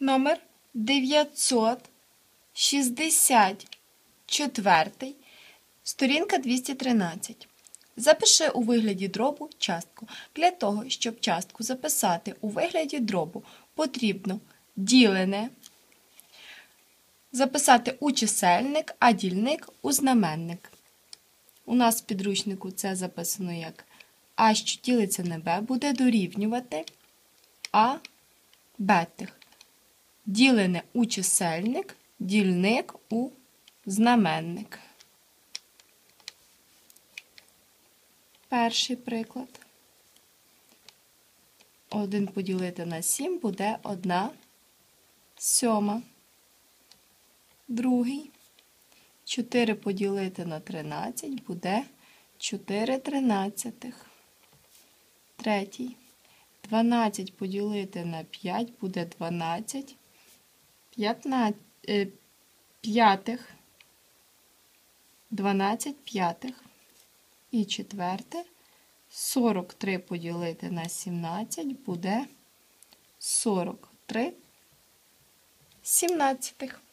номер 964, сторінка 213. Запиши у вигляді дробу частку. Для того, щоб частку записати у вигляді дробу, потрібно ділене записати у чисельник, а дільник у знаменник. У нас в підручнику це записано як А, що ділиться на Б, буде дорівнювати А бетих. Ділене у чисельник, дільник у знаменник. Перший приклад. 1 поділити на 7 буде 1 сьома. Другий. 4 поділити на 13 буде 4 тринадцятих. Третій. 12 поділити на 5 буде 12 15, е, п'ятих. 12 п'ятих. І четверте. 43 поділити на 17 буде 43 сімнадцятих.